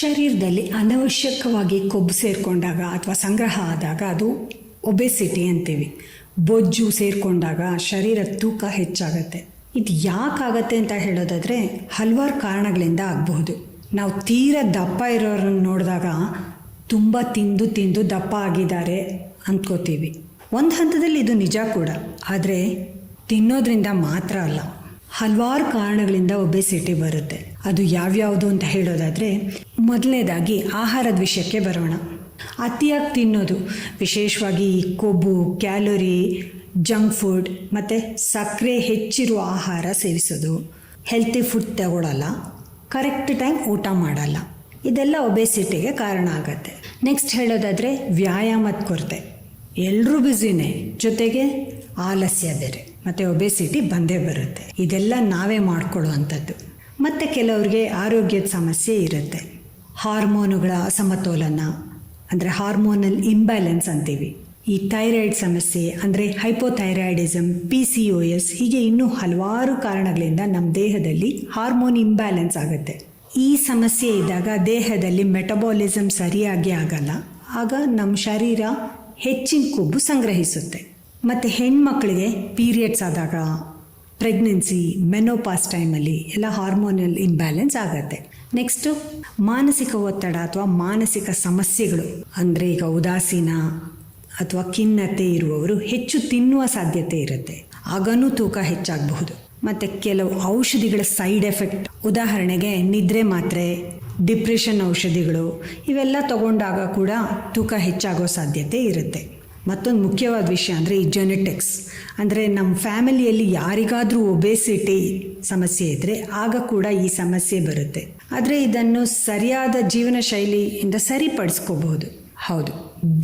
ಶರೀರದಲ್ಲಿ ಅನವಶ್ಯಕವಾಗಿ ಕೊಬ್ಬು ಸೇರಿಕೊಂಡಾಗ ಅಥವಾ ಸಂಗ್ರಹ ಆದಾಗ ಅದು ಒಬೆಸಿಟಿ ಅಂತೀವಿ. ಬೊಜ್ಜು ಸೇರಿಕೊಂಡಾಗ ಶರೀರ ತೂಕ ಹೆಚ್ಚಾಗತ್ತೆ. ಇದು ಯಾಕಾಗತ್ತೆ ಅಂತ ಹೇಳೋದಾದರೆ ಹಲವಾರು ಕಾರಣಗಳಿಂದ ಆಗಬಹುದು. ನಾವು ತೀರಾ ದಪ್ಪ ಇರೋರನ್ನ ನೋಡಿದಾಗ ತುಂಬ ತಿಂದು ತಿಂದು ದಪ್ಪ ಆಗಿದ್ದಾರೆ ಅಂದ್ಕೋತೀವಿ. ಒಂದು ಹಂತದಲ್ಲಿ ಇದು ನಿಜ ಕೂಡ. ಆದರೆ ತಿನ್ನೋದ್ರಿಂದ ಮಾತ್ರ ಅಲ್ಲ. ಹಲವಾರು ಕಾರಣಗಳಿಂದ ಒಬೆಸಿಟಿ ಬರುತ್ತೆ. ಅದು ಯಾವ್ಯಾವುದು ಅಂತ ಹೇಳೋದಾದರೆ, ಮೊದಲನೇದಾಗಿ ಆಹಾರದ ವಿಷಯಕ್ಕೆ ಬರೋಣ. ಅತಿಯಾಗಿ ತಿನ್ನೋದು, ವಿಶೇಷವಾಗಿ ಕೊಬ್ಬು, ಕ್ಯಾಲೋರಿ, ಜಂಕ್ ಫುಡ್, ಮತ್ತು ಸಕ್ಕರೆ ಹೆಚ್ಚಿರುವ ಆಹಾರ ಸೇವಿಸೋದು. ಹೆಲ್ತಿ ಫುಡ್ ತಗೊಳ್ಳಲ್ಲ ಕರೆಕ್ಟ್ ಟೈಮ್ ಊಟ ಮಾಡಲ್ಲ. ಇದೆಲ್ಲ ಒಬೆಸಿಟಿಗೆ ಕಾರಣ ಆಗುತ್ತೆ. ನೆಕ್ಸ್ಟ್ ಹೇಳೋದಾದರೆ ವ್ಯಾಯಾಮದ ಕೊರತೆ. ಎಲ್ಲರೂ ಬ್ಯುಸಿನೇ, ಜೊತೆಗೆ ಆಲಸ್ಯ ಬೇರೆ, ಮತ್ತು ಒಬೆಸಿಟಿ ಬಂದೇ ಬರುತ್ತೆ. ಇದೆಲ್ಲ ನಾವೇ ಮಾಡ್ಕೊಳ್ಳೋ ಅಂಥದ್ದು ಮತ್ತು ಕೆಲವ್ರಿಗೆ ಆರೋಗ್ಯದ ಸಮಸ್ಯೆ ಇರುತ್ತೆ. ಹಾರ್ಮೋನುಗಳ ಅಸಮತೋಲನ ಅಂದರೆ ಹಾರ್ಮೋನಲ್ ಇಂಬ್ಯಾಲೆನ್ಸ್ ಅಂತೀವಿ. ಈ ಥೈರಾಯ್ಡ್ ಸಮಸ್ಯೆ, ಅಂದರೆ hypothyroidism P C O S ಹೀಗೆ ಇನ್ನೂ ಹಲವಾರು ಕಾರಣಗಳಿಂದ ನಮ್ಮ ದೇಹದಲ್ಲಿ ಹಾರ್ಮೋನ್ ಇಂಬ್ಯಾಲೆನ್ಸ್ ಆಗುತ್ತೆ. ಈ ಸಮಸ್ಯೆ ಇದ್ದಾಗ ದೇಹದಲ್ಲಿ ಮೆಟಬಾಲಿಸಮ್ ಸರಿಯಾಗಿ ಆಗಲ್ಲ. ಆಗ ನಮ್ಮ ಶರೀರ ಹೆಚ್ಚಿನ ಕೊಬ್ಬು ಸಂಗ್ರಹಿಸುತ್ತೆ. ಮತ್ತು ಹೆಣ್ಮಕ್ಳಿಗೆ ಪೀರಿಯಡ್ಸ್ ಆದಾಗ ಪ್ರೆಗ್ನೆನ್ಸಿ ಮೆನೋಪಾಸ್ ಟೈಮಲ್ಲಿ ಎಲ್ಲ ಹಾರ್ಮೋನಲ್ ಇಂಬ್ಯಾಲೆನ್ಸ್ ಆಗುತ್ತೆ. ನೆಕ್ಸ್ಟು ಮಾನಸಿಕ ಒತ್ತಡ ಅಥವಾ ಮಾನಸಿಕ ಸಮಸ್ಯೆಗಳು, ಅಂದರೆ ಈಗ ಉದಾಸೀನ ಅಥವಾ ಖಿನ್ನತೆ ಇರುವವರು ಹೆಚ್ಚು ತಿನ್ನುವ ಸಾಧ್ಯತೆ ಇರುತ್ತೆ. ಆಗನೂ ತೂಕ ಹೆಚ್ಚಾಗಬಹುದು. ಮತ್ತು ಕೆಲವು ಔಷಧಿಗಳ ಸೈಡ್ ಎಫೆಕ್ಟ್ ಉದಾಹರಣೆಗೆ ನಿದ್ರೆ ಮಾತ್ರೆ ಡಿಪ್ರೆಷನ್ ಔಷಧಿಗಳು, ಇವೆಲ್ಲ ತಗೊಂಡಾಗ ಕೂಡ ತೂಕ ಹೆಚ್ಚಾಗೋ ಸಾಧ್ಯತೆ ಇರುತ್ತೆ. ಮತ್ತೊಂದು ಮುಖ್ಯವಾದ ವಿಷಯ ಅಂದರೆ ಈ ಜೆನೆಟಿಕ್ಸ್ ಅಂದರೆ ನಮ್ಮ ಫ್ಯಾಮಿಲಿಯಲ್ಲಿ ಯಾರಿಗಾದರೂ ಒಬೇಸಿಟಿ ಸಮಸ್ಯೆ ಇದ್ದರೆ ಆಗ ಕೂಡ ಈ ಸಮಸ್ಯೆ ಬರುತ್ತೆ. ಆದರೆ ಇದನ್ನು ಸರಿಯಾದ ಜೀವನ ಶೈಲಿಯಿಂದ ಸರಿಪಡಿಸ್ಕೋಬಹುದು. ಹೌದು.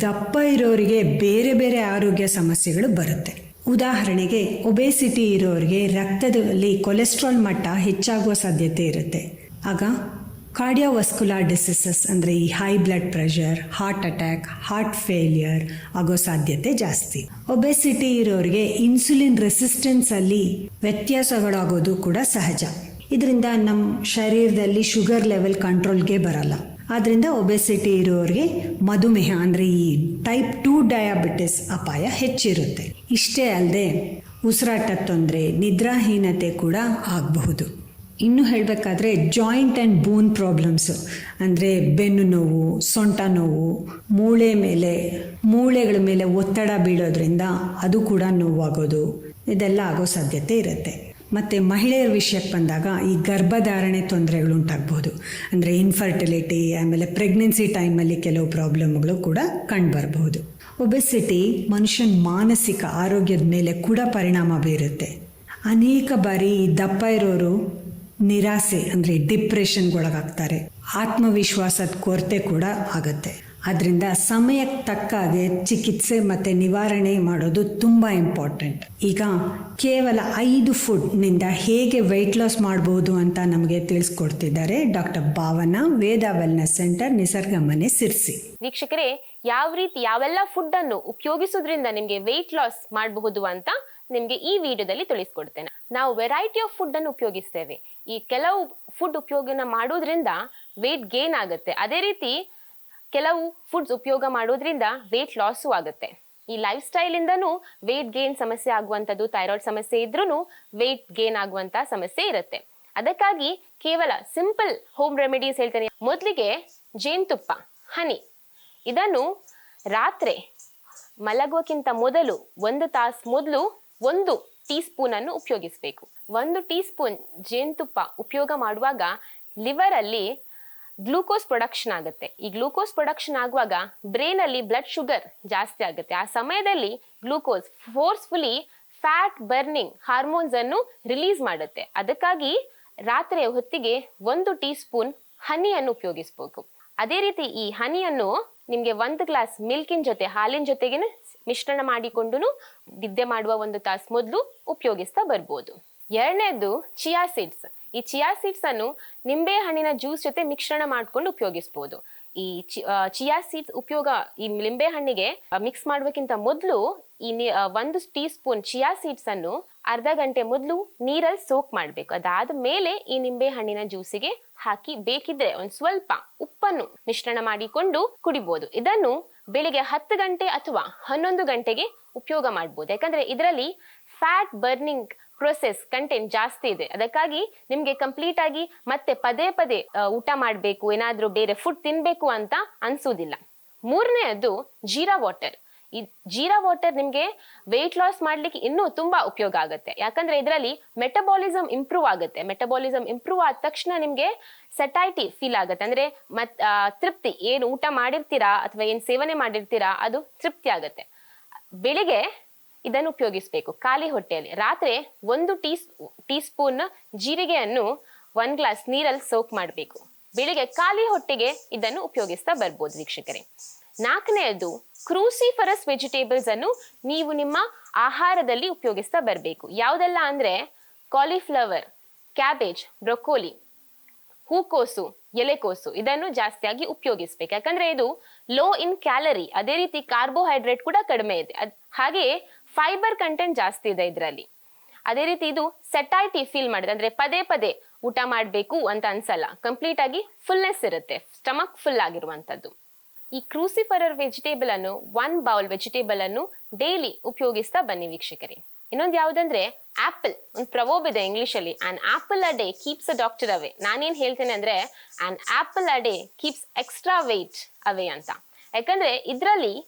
ದಪ್ಪ ಇರೋರಿಗೆ ಬೇರೆ ಬೇರೆ ಆರೋಗ್ಯ ಸಮಸ್ಯೆಗಳು ಬರುತ್ತೆ. ಉದಾಹರಣೆಗೆ ಒಬೆಸಿಟಿ ಇರೋರಿಗೆ ರಕ್ತದಲ್ಲಿ ಕೊಲೆಸ್ಟ್ರಾಲ್ ಮಟ್ಟ ಹೆಚ್ಚಾಗುವ ಸಾಧ್ಯತೆ ಇರುತ್ತೆ. ಆಗ ಕಾರ್ಡಿಯೋವಸ್ಕುಲಾರ್ ಡಿಸೀಸಸ್ ಅಂದರೆ ಈ high blood pressure heart attack heart failure ಆಗೋ ಸಾಧ್ಯತೆ ಜಾಸ್ತಿ. ಒಬೆಸಿಟಿ ಇರೋರಿಗೆ ಇನ್ಸುಲಿನ್ ರೆಸಿಸ್ಟೆನ್ಸಲ್ಲಿ ವ್ಯತ್ಯಾಸಗಳಾಗೋದು ಕೂಡ ಸಹಜ. ಇದರಿಂದ ನಮ್ಮ ಶರೀರದಲ್ಲಿ ಶುಗರ್ ಲೆವೆಲ್ ಕಂಟ್ರೋಲ್ಗೆ ಬರಲ್ಲ. ಆದ್ದರಿಂದ ಒಬೆಸಿಟಿ ಇರೋರಿಗೆ ಮಧುಮೇಹ ಅಂದರೆ ಈ ಟೈಪ್ ಟೂ ಡಯಾಬಿಟಿಸ್ ಅಪಾಯ ಹೆಚ್ಚಿರುತ್ತೆ. ಇಷ್ಟೇ ಅಲ್ಲದೆ ಉಸಿರಾಟದ ತೊಂದರೆ, ನಿದ್ರಾಹೀನತೆ ಕೂಡ ಆಗಬಹುದು. ಇನ್ನು ಹೇಳಬೇಕಾದ್ರೆ ಜಾಯಿಂಟ್ ಆ್ಯಂಡ್ ಬೋನ್ ಪ್ರಾಬ್ಲಮ್ಸು ಅಂದರೆ ಬೆನ್ನು ನೋವು, ಸೊಂಟ ನೋವು, ಮೂಳೆ ಮೇಲೆ, ಮೂಳೆಗಳ ಮೇಲೆ ಒತ್ತಡ ಬೀಳೋದ್ರಿಂದ ಅದು ಕೂಡ ನೋವಾಗೋದು. ಇದೆಲ್ಲ ಆಗೋ ಸಾಧ್ಯತೆ ಇರುತ್ತೆ. ಮತ್ತು ಮಹಿಳೆಯರ ವಿಷಯಕ್ಕೆ ಬಂದಾಗ ಈ ಗರ್ಭಧಾರಣೆ ತೊಂದರೆಗಳು ಉಂಟಾಗ್ಬೋದು ಅಂದರೆ ಇನ್ಫರ್ಟಿಲಿಟಿ ಆಮೇಲೆ ಪ್ರೆಗ್ನೆನ್ಸಿ ಟೈಮಲ್ಲಿ ಕೆಲವು ಪ್ರಾಬ್ಲಮ್ಗಳು ಕೂಡ ಕಂಡುಬರಬಹುದು. ಒಬೆಸಿಟಿ ಮನುಷ್ಯನ ಮಾನಸಿಕ ಆರೋಗ್ಯದ ಮೇಲೆ ಕೂಡ ಪರಿಣಾಮ ಬೀರುತ್ತೆ. ಅನೇಕ ಬಾರಿ ದಪ್ಪ ಇರೋರು ನಿರಾಸೆ, ಅಂದರೆ ಡಿಪ್ರೆಷನ್ಗೊಳಗಾಗ್ತಾರೆ. ಆತ್ಮವಿಶ್ವಾಸದ ಕೊರತೆ ಕೂಡ ಆಗುತ್ತೆ. ಅದರಿಂದ ಸಮಯಕ್ಕೆ ತಕ್ಕ ಹಾಗೆ ಚಿಕಿತ್ಸೆ ಮತ್ತು ನಿವಾರಣೆ ಮಾಡೋದು ತುಂಬ ಇಂಪಾರ್ಟೆಂಟ್. ಈಗ ಕೇವಲ ಐದು ಫುಡ್ನಿಂದ ಹೇಗೆ ವೆಯ್ಟ್ ಲಾಸ್ ಮಾಡಬಹುದು ಅಂತ ನಮಗೆ ತಿಳಿಸ್ಕೊಡ್ತಿದ್ದಾರೆ doctor Bhavana, Veda wellness centre Nisarga Mane, Sirsi. ವೀಕ್ಷಕರೇ, ಯಾವ ರೀತಿ ಯಾವೆಲ್ಲ ಫುಡ್ ಅನ್ನು ಉಪಯೋಗಿಸೋದ್ರಿಂದ ನಿಮಗೆ ವೆಯ್ಟ್ ಲಾಸ್ ಮಾಡಬಹುದು ಅಂತ ನಿಮಗೆ ಈ ವಿಡಿಯೋದಲ್ಲಿ ತಿಳಿಸ್ಕೊಡ್ತೇನೆ. ನಾವು ವೆರೈಟಿ ಆಫ್ ಫುಡ್ ಅನ್ನು ಉಪಯೋಗಿಸ್ತೇವೆ. ಈ ಕೆಲವು ಫುಡ್ ಉಪಯೋಗನ ಮಾಡೋದ್ರಿಂದ ವೆಯ್ಟ್ ಗೇನ್ ಆಗುತ್ತೆ. ಅದೇ ರೀತಿ ಕೆಲವು ಫುಡ್ಸ್ ಉಪಯೋಗ ಮಾಡೋದ್ರಿಂದ ವೆಯ್ಟ್ ಲಾಸು ಆಗುತ್ತೆ. ಈ ಲೈಫ್ ಸ್ಟೈಲ್ ವೆಯ್ಟ್ ಗೇನ್ ಸಮಸ್ಯೆ ಆಗುವಂಥದ್ದು ಥೈರಾಯ್ಡ್ ಸಮಸ್ಯೆ ಇದ್ರೂ ವೆಯ್ಟ್ ಗೇನ್ ಆಗುವಂತ ಸಮಸ್ಯೆ ಇರುತ್ತೆ. ಅದಕ್ಕಾಗಿ ಕೇವಲ ಸಿಂಪಲ್ ಹೋಮ್ ರೆಮಿಡೀಸ್ ಹೇಳ್ತೇನೆ. ಮೊದಲಿಗೆ ಜೇನುತುಪ್ಪ ಹನಿ ಇದನ್ನು ರಾತ್ರಿ ಮಲಗೋಕ್ಕಿಂತ ಮೊದಲು ಒಂದು ತಾಸು ಮೊದಲು ಒಂದು ಟೀ ಸ್ಪೂನ್ ಅನ್ನು ಉಪಯೋಗಿಸಬೇಕು. ಒಂದು ಟೀ ಸ್ಪೂನ್ ಜೇನುತುಪ್ಪ ಉಪಯೋಗ ಮಾಡುವಾಗ ಲಿವರ್ ಅಲ್ಲಿ ಗ್ಲೂಕೋಸ್ ಪ್ರೊಡಕ್ಷನ್ ಆಗುತ್ತೆ. ಈ ಗ್ಲೂಕೋಸ್ ಪ್ರೊಡಕ್ಷನ್ ಆಗುವಾಗ ಬ್ರೈನ್ ಅಲ್ಲಿ ಬ್ಲಡ್ ಶುಗರ್ ಜಾಸ್ತಿ ಆಗುತ್ತೆ. ಆ ಸಮಯದಲ್ಲಿ glucose forcefully fat burning hormones ಅನ್ನು ರಿಲೀಸ್ ಮಾಡುತ್ತೆ. ಅದಕ್ಕಾಗಿ ರಾತ್ರಿಯ ಹೊತ್ತಿಗೆ ಒಂದು ಟೀ ಸ್ಪೂನ್ ಹನಿಯನ್ನು ಉಪಯೋಗಿಸಬೇಕು. ಅದೇ ರೀತಿ ಈ ಹನಿಯನ್ನು ನಿಮ್ಗೆ ಒಂದು ಗ್ಲಾಸ್ ಮಿಲ್ಕಿನ ಜೊತೆ, ಹಾಲಿನ ಜೊತೆಗೆ ಮಿಶ್ರಣ ಮಾಡಿಕೊಂಡು ನಿದ್ದೆ ಮಾಡುವ ಒಂದು ತಾಸು ಮೊದಲು ಉಪಯೋಗಿಸ್ತಾ ಬರ್ಬೋದು. ಎರಡನೇದು ಚಿಯಾ ಸೀಡ್ಸ್ ಈ ಚಿಯಾ ಸೀಡ್ಸ್ ಅನ್ನು ನಿಂಬೆ ಹಣ್ಣಿನ ಜ್ಯೂಸ್ ಜೊತೆ ಮಿಶ್ರಣ ಮಾಡ್ಕೊಂಡು ಉಪಯೋಗಿಸ್ಬೋದು. ಈ ಚಿಯಾ ಸೀಡ್ಸ್ ಉಪಯೋಗ ಈ ನಿಂಬೆ ಹಣ್ಣಿಗೆ ಮಿಕ್ಸ್ ಮಾಡೋಕ್ಕಿಂತ ಮೊದಲು ಈ ಒಂದು ಟೀ ಸ್ಪೂನ್ ಚಿಯಾ ಸೀಡ್ಸ್ ಅನ್ನು ಅರ್ಧ ಗಂಟೆ ಮೊದಲು ನೀರಲ್ಲಿ ಸೋಕ್ ಮಾಡಬೇಕು. ಅದಾದ ಮೇಲೆ ಈ ನಿಂಬೆ ಹಣ್ಣಿನ ಜ್ಯೂಸಿಗೆ ಹಾಕಿ ಬೇಕಿದ್ರೆ ಒಂದು ಸ್ವಲ್ಪ ಉಪ್ಪನ್ನು ಮಿಶ್ರಣ ಮಾಡಿಕೊಂಡು ಕುಡಿಬಹುದು ಇದನ್ನು ಬೆಳಿಗ್ಗೆ ಹತ್ತು ಗಂಟೆ ಅಥವಾ ಹನ್ನೊಂದು ಗಂಟೆಗೆ ಉಪಯೋಗ ಮಾಡಬಹುದು ಯಾಕಂದ್ರೆ ಇದರಲ್ಲಿ ಫ್ಯಾಟ್ ಬರ್ನಿಂಗ್ ಪ್ರೊಸೆಸ್ ಕಂಟೆಂಟ್ ಜಾಸ್ತಿ ಇದೆ. ಅದಕ್ಕಾಗಿ ನಿಮ್ಗೆ ಕಂಪ್ಲೀಟ್ ಆಗಿ ಮತ್ತೆ ಪದೇ ಪದೇ ಊಟ ಮಾಡಬೇಕು, ಏನಾದ್ರೂ ಬೇರೆ ಫುಡ್ ತಿನ್ಬೇಕು ಅಂತ ಅನ್ಸೋದಿಲ್ಲ. ಮೂರನೆಯದು ಜೀರಾ ವಾಟರ್ ಈ ಜೀರಾ ವಾಟರ್ ನಿಮ್ಗೆ ವೆಯ್ಟ್ ಲಾಸ್ ಮಾಡ್ಲಿಕ್ಕೆ ಇನ್ನೂ ತುಂಬಾ ಉಪಯೋಗ ಆಗುತ್ತೆ. ಯಾಕಂದ್ರೆ ಇದರಲ್ಲಿ ಮೆಟಬಾಲಿಸಮ್ ಇಂಪ್ರೂವ್ ಆಗುತ್ತೆ. ಮೆಟಬಾಲಿಸಮ್ ಇಂಪ್ರೂವ್ ಆದ ತಕ್ಷಣ ನಿಮ್ಗೆ ಸೆಟೈಟಿ ಫೀಲ್ ಆಗುತ್ತೆ. ಅಂದ್ರೆ ಮತ್ ತೃಪ್ತಿ. ಏನು ಊಟ ಮಾಡಿರ್ತೀರಾ ಅಥವಾ ಏನ್ ಸೇವನೆ ಮಾಡಿರ್ತೀರಾ ಅದು ತೃಪ್ತಿ ಆಗುತ್ತೆ. ಬೆಳಿಗ್ಗೆ ಇದನ್ನು ಉಪಯೋಗಿಸಬೇಕು. ಖಾಲಿ ಹೊಟ್ಟೆಯಲ್ಲಿ. ರಾತ್ರಿ ಒಂದು ಟೀ ಟೀ ಸ್ಪೂನ್ ಜೀರಿಗೆಯನ್ನು ಒಂದ್ ಗ್ಲಾಸ್ ನೀರಲ್ಲಿ ಸೋಕ್ ಮಾಡಬೇಕು. ಬೆಳಿಗ್ಗೆ ಖಾಲಿ ಹೊಟ್ಟೆಗೆ ಇದನ್ನು ಉಪಯೋಗಿಸ್ತಾ ಬರ್ಬೋದು ವೀಕ್ಷಕರೇ. ನಾಲ್ಕನೆಯದು ಕ್ರೂಸಿಫರಸ್ ವೆಜಿಟೇಬಲ್ಸ್ ಅನ್ನು ನೀವು ನಿಮ್ಮ ಆಹಾರದಲ್ಲಿ ಉಪಯೋಗಿಸ್ತಾ ಬರಬೇಕು. ಯಾವುದೆಲ್ಲ ಅಂದ್ರೆ ಕಾಲಿಫ್ಲವರ್ ಕ್ಯಾಬೇಜ್ ಬ್ರೊಕೋಲಿ ಹೂಕೋಸು, ಎಲೆಕೋಸು, ಇದನ್ನು ಜಾಸ್ತಿಯಾಗಿ ಉಪಯೋಗಿಸ್ಬೇಕು. ಯಾಕಂದ್ರೆ ಇದು ಲೋ ಇನ್ ಕ್ಯಾಲರಿ ಅದೇ ರೀತಿ ಕಾರ್ಬೋಹೈಡ್ರೇಟ್ ಕೂಡ ಕಡಿಮೆ ಇದೆ. ಹಾಗೆ ಫೈಬರ್ ಕಂಟೆಂಟ್ ಜಾಸ್ತಿ ಇದೆ ಇದರಲ್ಲಿ. ಅದೇ ರೀತಿ ಇದು ಸೆಟೈಟಿ ಫೀಲ್ ಮಾಡಿದೆ. ಅಂದ್ರೆ ಪದೇ ಪದೇ ಊಟ ಮಾಡಬೇಕು ಅಂತ ಅನ್ಸಲ್ಲ. ಕಂಪ್ಲೀಟ್ ಆಗಿ ಫುಲ್ನೆಸ್ ಇರುತ್ತೆ. ಸ್ಟಮಕ್ ಫುಲ್ ಆಗಿರುವಂತದ್ದು ಈ ಕ್ರೂಸಿಫರರ್ ವೆಜಿಟೇಬಲ್ ಅನ್ನು ಒನ್ ಬೌಲ್ ವೆಜಿಟೇಬಲ್ ಅನ್ನು ಡೈಲಿ ಉಪಯೋಗಿಸ್ತಾ ಬನ್ನಿ ವೀಕ್ಷಕರೇ. ಇನ್ನೊಂದು ಯಾವುದಂದ್ರೆ ಆಪಲ್ ಒಂದು ಪ್ರವೋಬ್ ಇದೆ ಇಂಗ್ಲಿಷ್ ಅಲ್ಲಿ an apple a day keeps a doctor away ನಾನೇನ್ ಹೇಳ್ತೇನೆ ಅಂದ್ರೆ an apple a day keeps extra weight away ಅಂತ. ಯಾಕಂದ್ರೆ, ಇದರಲ್ಲಿ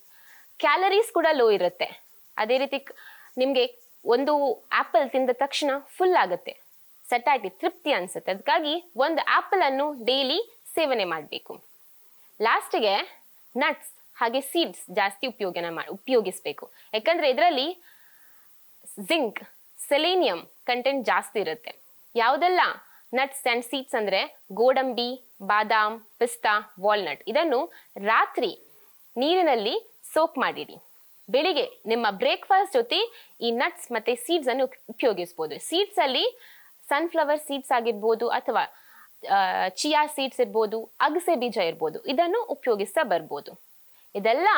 ಕ್ಯಾಲರೀಸ್ ಕೂಡ ಲೋ ಇರುತ್ತೆ. ಅದೇ ರೀತಿ ನಿಮಗೆ ನಿಮ್ಗೆ ಒಂದು ಆಪಲ್ ತಿಂದ ತಕ್ಷಣ ಫುಲ್ ಆಗುತ್ತೆ. ಸಟಾಟಿ ತೃಪ್ತಿ ಅನ್ಸುತ್ತೆ. ಅದಕ್ಕಾಗಿ ಒಂದು ಆಪಲ್ ಅನ್ನು ಡೈಲಿ ಸೇವನೆ ಮಾಡಬೇಕು. ಲಾಸ್ಟ್ಗೆ ನಟ್ಸ್ ಹಾಗೆ ಸೀಡ್ಸ್ ಜಾಸ್ತಿ ಉಪಯೋಗನ ಮಾಡಿ ಉಪಯೋಗಿಸ್ಬೇಕು. ಯಾಕಂದ್ರೆ ಇದರಲ್ಲಿ ಜಿಂಕ್ ಸೆಲೇನಿಯಂ ಕಂಟೆಂಟ್ ಜಾಸ್ತಿ ಇರುತ್ತೆ. ಯಾವುದೆಲ್ಲ? ನಟ್ಸ್ ಅಂಡ್ ಸೀಡ್ಸ್ ಅಂದ್ರೆ ಗೋಡಂಬಿ, ಬಾದಾಮ್, ಪಿಸ್ತಾ ವಾಲ್ನಟ್ ಇದನ್ನು ರಾತ್ರಿ ನೀರಿನಲ್ಲಿ ಸೋಕ್ ಮಾಡಿಡಿ ಬೆಳಿಗ್ಗೆ ನಿಮ್ಮ ಬ್ರೇಕ್ಫಾಸ್ಟ್ ಜೊತೆ ಈ ನಟ್ಸ್ ಮತ್ತೆ ಸೀಡ್ಸ್ ಅನ್ನು ಉಪಯೋಗಿಸ್ಬೋದು. ಸೀಡ್ಸಲ್ಲಿ ಸನ್ಫ್ಲವರ್ ಸೀಡ್ಸ್ ಆಗಿರ್ಬೋದು ಅಥವಾ ಚಿಯಾ ಸೀಡ್ಸ್ ಇರ್ಬೋದು, ಅಗಸೆ ಬೀಜ ಇರ್ಬೋದು, ಇದನ್ನು ಉಪಯೋಗಿಸ್ತಾ ಬರ್ಬೋದು. ಇದೆಲ್ಲ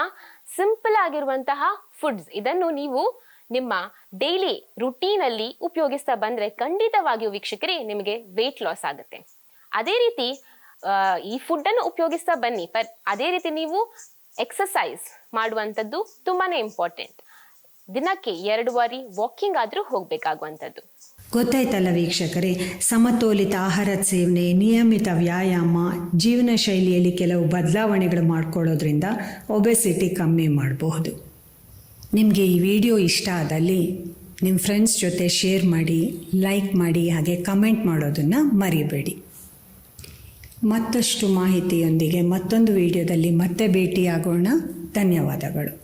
ಸಿಂಪಲ್ ಆಗಿರುವಂತಹ ಫುಡ್ಸ್ ಇದನ್ನು ನೀವು ನಿಮ್ಮ ಡೈಲಿ ರುಟೀನ್ ಅಲ್ಲಿ ಉಪಯೋಗಿಸ್ತಾ ಬಂದ್ರೆ ಖಂಡಿತವಾಗಿಯೂ ವೀಕ್ಷಕರೇ ನಿಮಗೆ ವೆಯ್ಟ್ ಲಾಸ್ ಆಗುತ್ತೆ. ಅದೇ ರೀತಿ ಈ ಫುಡ್ ಅನ್ನು ಉಪಯೋಗಿಸ್ತಾ ಬನ್ನಿ. ಬಟ್ ಅದೇ ರೀತಿ ನೀವು ಎಕ್ಸಸೈಸ್ ಮಾಡುವಂಥದ್ದು ತುಂಬಾನೇ ಇಂಪಾರ್ಟೆಂಟ್ ದಿನಕ್ಕೆ ಎರಡು ಬಾರಿ ವಾಕಿಂಗ್ ಆದರೂ ಹೋಗ್ಬೇಕಾಗುವಂಥದ್ದು. ಗೊತ್ತಾಯ್ತಲ್ಲ ವೀಕ್ಷಕರೇ, ಸಮತೋಲಿತ ಆಹಾರ ಸೇವನೆ, ನಿಯಮಿತ ವ್ಯಾಯಾಮ, ಜೀವನ ಶೈಲಿಯಲ್ಲಿ ಕೆಲವು ಬದಲಾವಣೆಗಳು ಮಾಡ್ಕೊಳ್ಳೋದ್ರಿಂದ ಒಬೆಸಿಟಿ ಕಮ್ಮಿ ಮಾಡಬಹುದು. ನಿಮಗೆ ಈ ವಿಡಿಯೋ ಇಷ್ಟ ಆದಲ್ಲಿ ನಿಮ್ಮ ಫ್ರೆಂಡ್ಸ್ ಜೊತೆ ಶೇರ್ ಮಾಡಿ ಲೈಕ್ ಮಾಡಿ, ಹಾಗೆ ಕಮೆಂಟ್ ಮಾಡೋದನ್ನು ಮರಿಬೇಡಿ. ಮತ್ತಷ್ಟು ಮಾಹಿತಿಯೊಂದಿಗೆ ಮತ್ತೊಂದು ವಿಡಿಯೋದಲ್ಲಿ ಮತ್ತೆ ಭೇಟಿಯಾಗೋಣ. ಧನ್ಯವಾದಗಳು.